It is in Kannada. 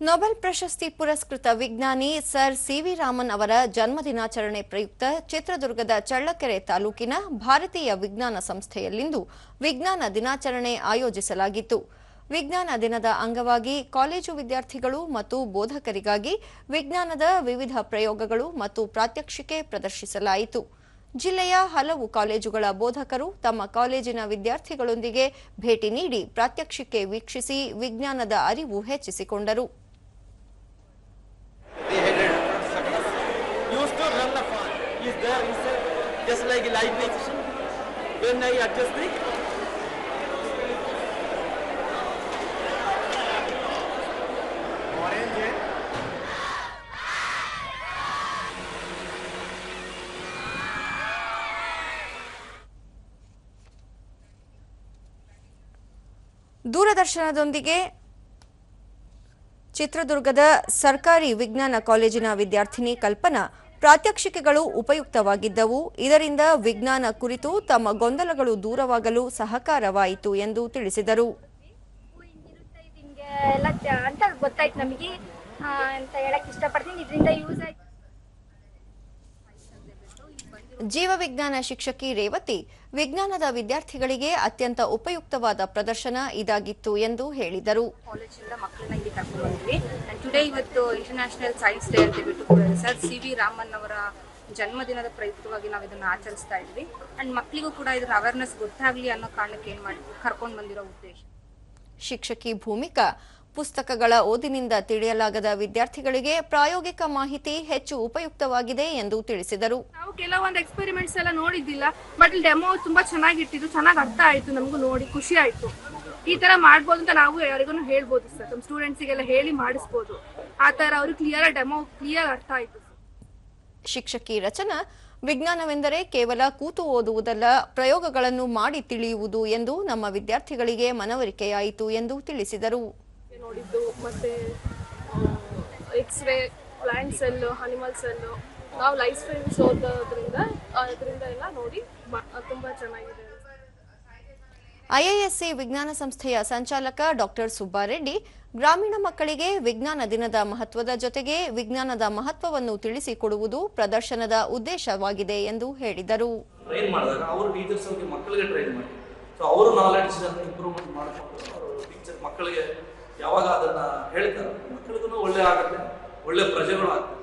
ನೊಬೆಲ್ ಪ್ರಶಸ್ತಿ ಪುರಸ್ಕೃತ ವಿಜ್ಞಾನಿ ಸರ್ ಸಿವಿ ರಾಮನ್ ಅವರ ಜನ್ಮದಿನಾಚರಣೆ ಪ್ರಯುಕ್ತ ಚಿತ್ರದುರ್ಗದ ಚಳ್ಳಕೆರೆ ತಾಲೂಕಿನ ಭಾರತೀಯ ವಿಜ್ಞಾನ ಸಂಸ್ಥೆಯಲ್ಲಿಂದು ವಿಜ್ಞಾನ ದಿನಾಚರಣೆ ಆಯೋಜಿಸಲಾಗಿತ್ತು. ವಿಜ್ಞಾನ ದಿನದ ಅಂಗವಾಗಿ ಕಾಲೇಜು ವಿದ್ಯಾರ್ಥಿಗಳು ಮತ್ತು ಬೋಧಕರಿಗಾಗಿ ವಿಜ್ಞಾನದ ವಿವಿಧ ಪ್ರಯೋಗಗಳು ಮತ್ತು ಪ್ರಾತ್ಯಕ್ಷಿಕೆ ಪ್ರದರ್ಶಿಸಲಾಯಿತು. ಜಿಲ್ಲೆಯ ಹಲವು ಕಾಲೇಜುಗಳ ಬೋಧಕರು ತಮ್ಮ ಕಾಲೇಜಿನ ವಿದ್ಯಾರ್ಥಿಗಳೊಂದಿಗೆ ಭೇಟಿ ನೀಡಿ ಪ್ರಾತ್ಯಕ್ಷಿಕೆ ವೀಕ್ಷಿಸಿ ವಿಜ್ಞಾನದ ಅರಿವು ಹೆಚ್ಚಿಸಿಕೊಂಡರು. When I adjust the orange ದೂರದರ್ಶನದೊಂದಿಗೆ ಚಿತ್ರದುರ್ಗದ ಸರ್ಕಾರಿ ವಿಜ್ಞಾನ ಕಾಲೇಜಿನ ವಿದ್ಯಾರ್ಥಿನಿ ಕಲ್ಪನಾ ಪ್ರಾತ್ಯಕ್ಷಿಕೆಗಳು ಉಪಯುಕ್ತವಾಗಿದ್ದವು. ಇದರಿಂದ ವಿಜ್ಞಾನ ಕುರಿತು ತಮ್ಮ ಗೊಂದಲಗಳು ದೂರವಾಗಲು ಸಹಕಾರವಾಯಿತು ಎಂದು ತಿಳಿಸಿದರು. ಅಂತ ಗೊತ್ತಾಯ್ತು ನಮಗೆ. ಅಂತ ಹೇಳಕ್ ಇಷ್ಟಪಡ್ತೀನಿ. ಇದರಿಂದ ಯೂಸ್ ಆಯ್ತು. ಜೀವವಿಜ್ಞಾನ ಶಿಕ್ಷಕಿ ರೇವತಿ ವಿಜ್ಞಾನದ ವಿದ್ಯಾರ್ಥಿಗಳಿಗೆ ಅತ್ಯಂತ ಉಪಯುಕ್ತವಾದ ಪ್ರದರ್ಶನ ಇದಾಗಿತ್ತು ಎಂದು ಹೇಳಿದರು. ಕಾಲೇಜಿಂದ ಮಕ್ಕಳನ್ನ ಇಲ್ಲಿ ಕರ್ಕೊಂಡು ಬಂದ್ವಿ. ಅಂಡ್ ಟುಡೇ ಇವತ್ತು ಇಂಟರ್ನ್ಯಾಷನಲ್ ಸೈನ್ಸ್ ಡೇ ಅಂತ ಹೇಳ್ಬಿಟ್ಟು ಸರ್ ಸಿ ವಿ ರಾಮನ್ ಅವರ ಜನ್ಮದಿನದ ಪ್ರಯುಕ್ತವಾಗಿ ನಾವು ಇದನ್ನ ಆಚರಿಸ್ತಾ ಇದ್ವಿ. ಅಂಡ್ ಮಕ್ಕಳಿಗೂ ಕೂಡ ಇದ್ರ ಅವೇರ್ನೆಸ್ ಗೊತ್ತಾಗ್ಲಿ ಅನ್ನೋ ಕಾರಣಕ್ಕೆ ಏನ್ ಮಾಡಿ ಕರ್ಕೊಂಡು ಬಂದಿರೋ ಉದ್ದೇಶ. ಶಿಕ್ಷಕಿ ಭೂಮಿಕಾ ಪುಸ್ತಕಗಳ ಓದಿನಿಂದ ತಿಳಿಯಲಾಗದ ವಿದ್ಯಾರ್ಥಿಗಳಿಗೆ ಪ್ರಾಯೋಗಿಕ ಮಾಹಿತಿ ಹೆಚ್ಚು ಉಪಯುಕ್ತವಾಗಿದೆ ಎಂದು ತಿಳಿಸಿದರು. ನಾವು ಕೆಲವೊಂದು ಎಕ್ಸ್ಪೆರಿಮೆಂಟ್ಸ್ ಎಲ್ಲ ನೋಡಿದ್ದಿಲ್ಲ ಬಟ್ ಡೆಮೋ ತುಂಬಾ ಚೆನ್ನಾಗಿಟ್ಟಿದ್ದು ಚೆನ್ನಾಗಿ ಅರ್ಥ ಆಯ್ತು ನಮಗೂ ನೋಡಿ ಖುಷಿ ಆಯ್ತು. ಈ ತರ ಮಾಡ್ಬೋದು ಅಂತ ನಾವು ಯಾರಿಗೂ ಹೇಳ್ಬೋದು ಸರ್ ನಮ್ಮ ಸ್ಟೂಡೆಂಟ್ಸಿಗೆಲ್ಲ ಹೇಳಿ ಮಾಡಿಸ್ಬೋದು. ಆ ತರ ಅವ್ರಿಗೆ ಕ್ಲಿಯರ್ ಡೆಮೋ ಕ್ಲಿಯರ್ ಅರ್ಥ ಆಯ್ತು ಶಿಕ್ಷಕಿ ರಚನಾ ವಿಜ್ಞಾನವೆಂದರೆ ಕೇವಲ ಕೂತು ಓದುವುದಲ್ಲ ಪ್ರಯೋಗಗಳನ್ನು ಮಾಡಿ ತಿಳಿಯುವುದು ಎಂದು ನಮ್ಮ ವಿದ್ಯಾರ್ಥಿಗಳಿಗೆ ಮನವರಿಕೆಯಾಯಿತು ಎಂದು ತಿಳಿಸಿದರು. ನೋಡಿದ್ದು ಮತ್ತೆ x ray plant cell animal cell ನಾವು ಲೈಫ್ ಸೈನ್ಸ್ ಓದೋದ್ರಿಂದ ಅದರಿಂದ ಎಲ್ಲ ನೋಡಿ ತುಂಬಾ ಚೆನ್ನಾಗಿದೆ. ಐಐಎಸ್ಸಿ ವಿಜ್ಞಾನ ಸಂಸ್ಥೆಯ ಸಂಚಾಲಕ ಡಾಕ್ಟರ್ ಸುಬ್ಬಾರೆಡ್ಡಿ ಗ್ರಾಮೀಣ ಮಕ್ಕಳಿಗೆ ವಿಜ್ಞಾನ ದಿನದ ಮಹತ್ವದ ಜೊತೆಗೆ ವಿಜ್ಞಾನದ ಮಹತ್ವವನ್ನು ತಿಳಿಸಿಕೊಡುವುದು ಪ್ರದರ್ಶನದ ಉದ್ದೇಶವಾಗಿದೆ ಎಂದು ಹೇಳಿದರು. ಟ್ರೈನ್ ಮಾಡಿದಾಗ ಅವರು ಟೀಚರ್ಸ್ ಮಕ್ಕಳಿಗೆ ಟ್ರೈನ್ ಮಾಡಿ ಸೊ ಅವರು ನಾಲೆಡ್ಜ್ ಇಂಪ್ರೂವ್ಮೆಂಟ್ ಮಾಡಿಕೊಂಡು ಟೀಚರ್ ಮಕ್ಕಳಿಗೆ ಯಾವಾಗ ಅದನ್ನ ಹೇಳ್ತಾರೆ? ಮಕ್ಕಳಿಗೂ ಒಳ್ಳೆ ಆಗುತ್ತೆ ಒಳ್ಳೆ ಪ್ರಜೆಗಳು ಆಗ್ತಾರೆ.